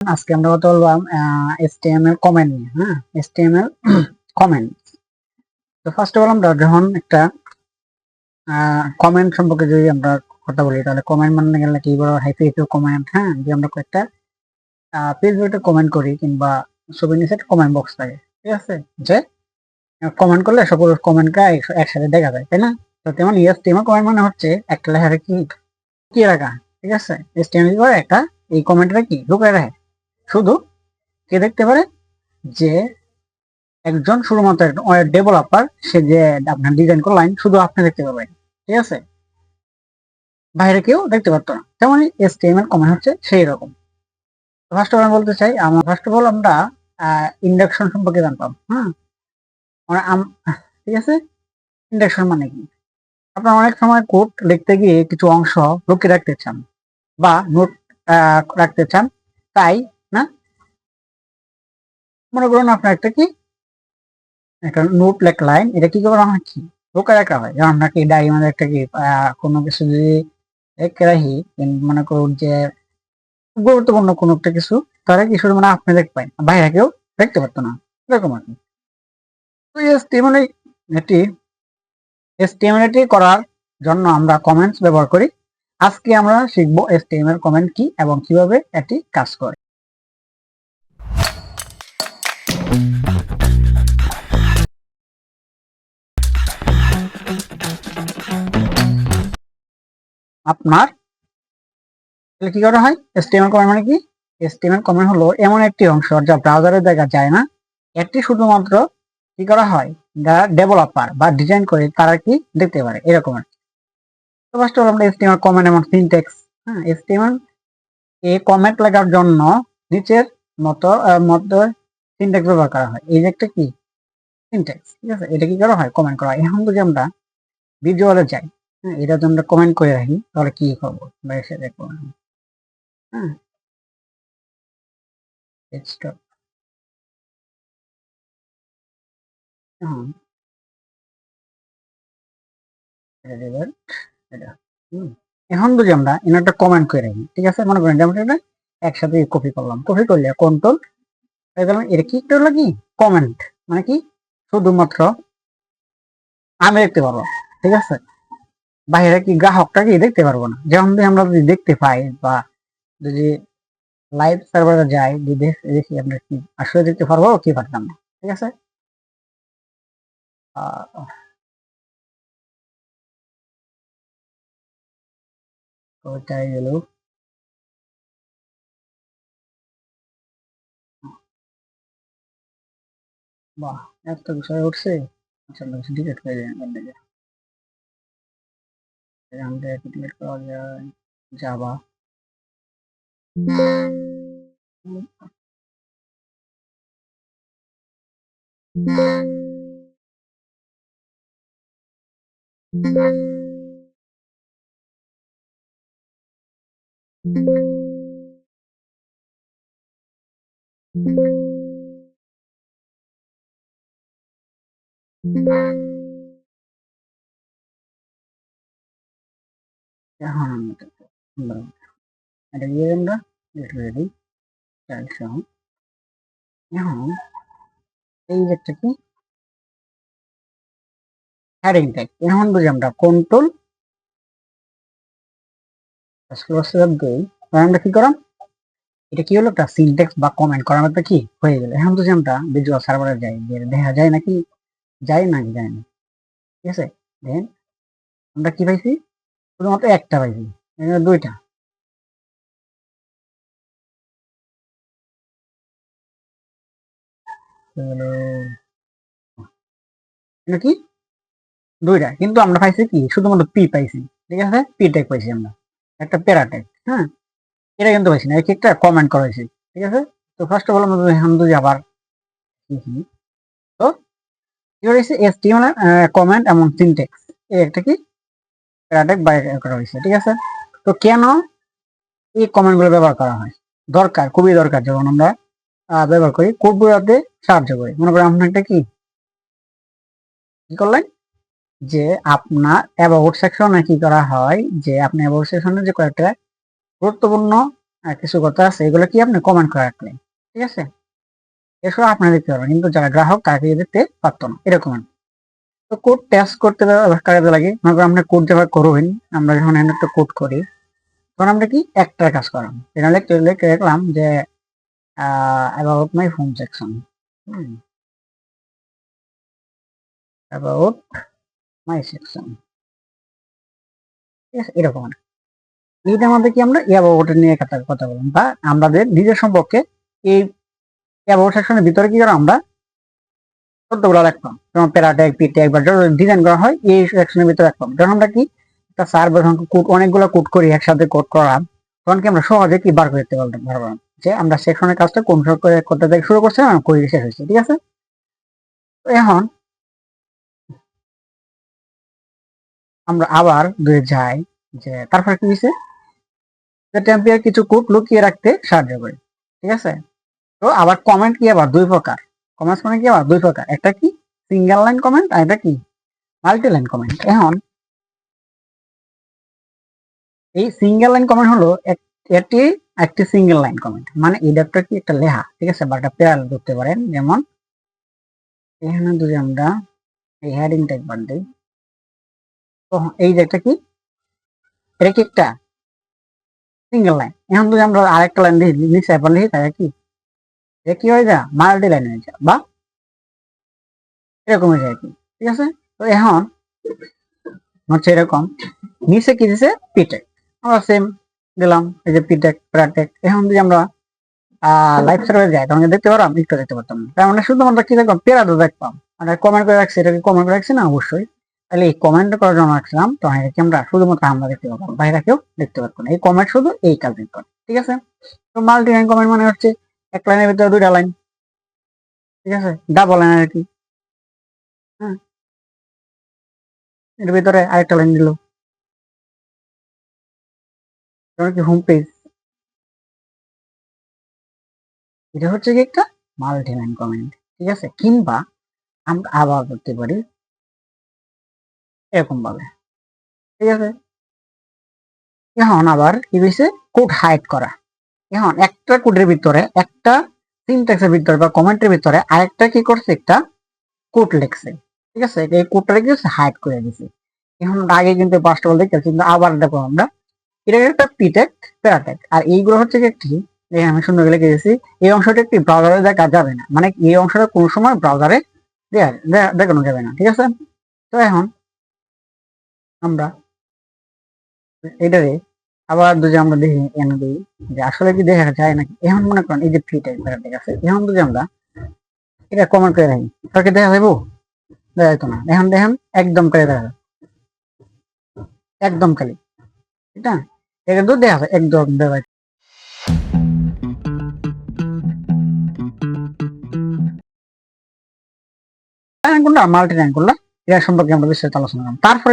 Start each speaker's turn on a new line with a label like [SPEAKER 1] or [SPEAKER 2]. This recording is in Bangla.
[SPEAKER 1] আজকে আমরা কথা বললাম এসটিএমএল কমেন্ট নিয়ে হ্যাঁ? এসটিএমএল কমেন্ট তো ফার্স্ট অফ অল আমরা যখন একটা কমেন্ট সম্পর্কে যদি আমরা কথা বলি, তাহলে কমেন্ট মানে গেলে কি বড় হাই ফেসবুক কমেন্ট হ্যাঁ? যে আমরা কয়েকটা ফেসবুকে কমেন্ট করি কিংবা ছবি নিচে কমেন্ট বক্স থাকে, ঠিক আছে? যে কমেন্ট করলে সকল কমেন্টটা একসাথে দেখা যায়, তাই না? তো তেমন এসটিএমএল কমেন্ট মানে হচ্ছে একটা লেখাটা কি? কি রাখা ঠিক আছে? এসটিএমএল করে? একটা এই কমেন্টটা কি? লুকায় রাখে। শুধু কে দেখতে পারে? যে একজন শুধুমাত্র ডেভেলপার সে যে আপনার ডিজাইন করলেন শুধু আপনি দেখতে পাবেন, ঠিক আছে? বাইরে কেউ দেখতে পারতো না। তেমনই এসটিএমএল কমেন্ট হচ্ছে সেই রকম। ফার্স্ট অফ অল বলতে চাই, আমরা ফার্স্ট অফ অল আমরা ইন্ডাকশন সম্পর্কে জানতাম হ্যাঁ? আম- ঠিক আছে? ইন্ডাকশন মানে কি? আপনার অনেক সময় কোড লিখতে গিয়ে কিছু অংশ লুকিয়ে রাখতে চান বা নোট রাখতে চান, তাই মনে করুন আপনার একটা কি? একটা নোট লেখলাইন এটা কি করা হয়? কি? লুকিয়ে রাখা হয়। যেমন আপনাকে ডায়েরি মধ্যে একটা কি কোনো কিছু যদি রেখে মনে করুন যে গুরুত্বপূর্ণ কোনো একটা কিছু, তারা কি শুধু মানে আপনি পাই বাইরে কেউ দেখতে পারতো না। এরকম আর কি। তো এটি এসটিএমএল করার জন্য আমরা কমেন্টস ব্যবহার করি। আজকে আমরা শিখব এসটিএমএল কমেন্ট কি এবং কীভাবে এটি কাজ করে। আপনার, তাহলে কি করা হয়? এসটিএমএল কমেন্ট মানে কি? এসটিএমএল কমেন্ট হলো এমন একটি অংশ যা ব্রাউজারে দেখা যায় না। এটি শুধুমাত্র কি করা হয়? যারা ডেভেলপার বা ডিজাইন করে তারা কি দেখতে পারে? এরকম আর কি। তো ফার্স্ট অফ আমরা এসটিএমএল কমেন্ট এবং সিনটেক্স হ্যাঁ এসটিএমএল এ কমেন্ট লেখার জন্য নিচের মতো মতো সিনটেক্স ব্যবহার করা হয়। এই যে একটা কি? সিনটেক্স ঠিক আছে? এটা কি করা হয়? কমেন্ট করা হয়। এখন যদি আমরা ভিজুয়ালে যাই হ্যাঁ এটা যদি আমরা কমেন্ট করে রাখি। তাহলে কি করব বা এসে দেখব হ্যাঁ। ডেস্কটপ এখন যদি আমরা একটা কমেন্ট করে রাখি। ঠিক আছে? মনে করেন আমরা এটা একসাথে কপি করলাম। কপি করলে কন্ট্রোল এটা কি হলো কি? কমেন্ট মানে কি? শুধুমাত্র আমি দেখতে পারব। ঠিক আছে? বাইরে কি গ্রাহকটা কি দেখতে পারব না। যেমন আমরা যদি দেখতে পাই বা যদি লাইভ সার্ভারে যাই দেখি আমরা কি আসলে দেখতে পারব কি পারতাম না, ঠিক আছে? বাহ, এত বিষয় উঠছে। আচ্ছা ডিলিট করে দিন এখান থেকে এখান থেকে ডিলিট করা যায় জাভা এখন ডিলিট করে দিই চাইল্ড সহ এখন এই একটা কি হ্যাডিং ট্যাগ এখন বুঝি আমরা কন্ট্রোল স্লোসার আমরা কি করাম এটা কি হলো একটা সিনটেক্স বা কমেন্ট করার মতো কি হয়ে গেল এখন যদি আমরা ভিজুয়াল সার্ভারে যাই দেখা যায় নাকি যায় নাকি যায় না ঠিক আছে দেন আমরা কি পাইছি শুধুমাত্র একটা পাইছি দুইটা। কি? দুইটা। কিন্তু আমরা পাইছি কি? শুধুমাত্র পি পাইছি। ঠিক আছে? পি ট্যাগ পাইছি আমরা। একটা প্যারা ট্যাগ হ্যাঁ? এটা কিন্তু পাইছি না। এক একটা কমেন্ট করা হয়েছে। ঠিক আছে? তো ফার্স্ট অফ অল আমরা এখন আবার তো কি টি মানে কমেন্ট এবং সিনটেক্স এই একটা কি? প্যারা ট্যাগ বাইর করা হয়েছে ঠিক আছে? তো কেন এই কমেন্টগুলো ব্যবহার করা হয়? দরকার, খুবই দরকার যখন আমরা ব্যবহার করি কোড বোঝাতে সাহায্য করি। মনে করেন আপনার একটা কি? করলেন? যে আপনার অ্যাবাউট সেকশনে কি করা হয়? যে আপনি অ্যাবাউট সেকশনে যে কয়েকটা গুরুত্বপূর্ণ কিছু কথা আছে, এগুলো কি আপনি কমেন্ট করে রাখলেন? ঠিক আছে? এসব আপনারা দেখতে পারবেন, কিন্তু যারা গ্রাহক তাকে দেখতে পারতো না, এরকম। কোড টেস্ট করতে কাজে লাগে মনে করেন আমরা কোড যেভাবে করবেন আমরা যখন একটা কোড করি, তখন আমরা কি? একটার কাজ করাম। এখানে লিখতে লিখে রাখলাম যে about my home. Section about my section ঠিক এরকম। এইটার মধ্যে কি আমরা অ্যাবাউট নিয়ে কথা কথা বললাম? বা আমাদের নিজের সম্পর্কে এই অ্যাবাউট সেকশনের ভিতরে কি করে আমরা শব্দগুলো রাখতাম যেমন প্যারাটেক পিটেক বা ডিজাইন করা হয়, এই সেকশনের ভিতরে রাখতাম যখন আমরা কি, একটা সার্ভার কোড অনেকগুলো কোড করি, একসাথে কোড করা তখন কি আমরা সহজে কি বার করতে পারব যে আমরা সেকশনের কাজটা কোন করতে থেকে শুরু করছিলাম আর করে শেষ হয়েছে, ঠিক আছে? এখন আমরা আবার দুয়ে যাই, যে তারপরে কি হয়েছে? টেম্পিয়ার কিছু কোড লুকিয়ে রাখতে সাহায্য করে, ঠিক আছে? তো আবার কমেন্ট কি আবার? দুই প্রকার। কমেন্টস মানে কি আবার দুই প্রকার। একটা কি? সিঙ্গেল লাইন কমেন্ট আর এটা কি? মাল্টি লাইন কমেন্ট এখন এই সিঙ্গেল লাইন কমেন্ট হলো এটি একটি সিঙ্গেল লাইন কমেন্ট মানে এটা কি? একটা লেখা। ঠিক আছে? বা একটা প্যারাল করতে পারেন। যেমন এখানে যদি আমরা এই হেডিংটা একবার দিই, তো এই যে একটা কি? এটা কি একটা? সিঙ্গেল লাইন এখন যদি আমরা আরেকটা লাইন দিই নিচে একবার লিখি তাহলে কি? কি হয়ে যায়? মাল্টি লাইন হয়ে যায়, বা? এরকম হয়ে যায় ঠিক আছে? তো এখন হচ্ছে এরকম, নিচে কি দিছে? পিটেক আমরা সেম দিলাম, এই যে পিটেক প্রাটেক এখন যদি আমরা লাইভ সার্ভারে যাই তখন দেখতে পারলাম, একটু দেখতে পারতাম তার মানে শুধুমাত্র কি দেখলাম? পেরাদো দেখতাম মানে কমেন্ট করে রাখছি, এটা কি কমেন্ট করে রাখছি? না, অবশ্যই। তাহলে এই কমেন্ট করার জন্য রাখছিলাম তখন এটা কি আমরা শুধুমাত্র আমরা দেখতে পারতাম বাইরে কেউ দেখতে পারতো না। এই কমেন্ট শুধু এই কাজে করে ঠিক আছে? তো মাল্টি লাইন কমেন্ট মানে হচ্ছে এক লাইনের ভিতরে দুইটা লাইন। ঠিক আছে? ডাবল লাইন আর কি। হ্যাঁ। এর ভিতরে আরেকটা লাইন দিল। কি হোম পেজ এটা হচ্ছে কি একটা মাল্টি লাইন কমেন্ট ঠিক আছে? কিংবা আমরা আবার করতে পারি এরকম ভাবে। ঠিক আছে? এখন আবার কি হয়েছে? কোড হাইড করা। এখন একটা কোডের ভিতরে, একটা সিনট্যাক্সের ভিতরে বা কমেন্টের ভিতরে আরেকটা কি করছে? একটা কোড লিখছে। ঠিক আছে? এই কোডটা কি হাইড করে দিছে। এখন আগে কিন্তু পাঁচটা গেছি কিন্তু আবার দেখো আমরা। এটা একটা পিটেক প্যারাটেক আর এইগুলো হচ্ছে একটি আমি সুন্দর লিখে দিয়েছি, এই অংশটা একটি ব্রাউজারে দেখা যাবে না। মানে এই অংশটা কোনো সময় ব্রাউজারে দেখানো যাবে না। ঠিক আছে? তো এখন আমরা এটারে আবার যদি আমরা দেখি এনে দিই, যে আসলে কি দেখা যায় নাকি? এখন মনে করেন এই যে ফিটেক প্যারাটেক আছে? এখন যদি আমরা এটা কমেন্ট করে রাখি তাকে দেখা যাব দেখা যেত না। এখন দেখেন, একদম করে দেখা যায়। একদম খালি। ঠিক না? এটা কিন্তু দেখা যায়, একদম দেখা কোনটা মাল্টি করলাম এটা সম্পর্কে আমরা বিস্তারিত আলোচনা করলাম তারপরে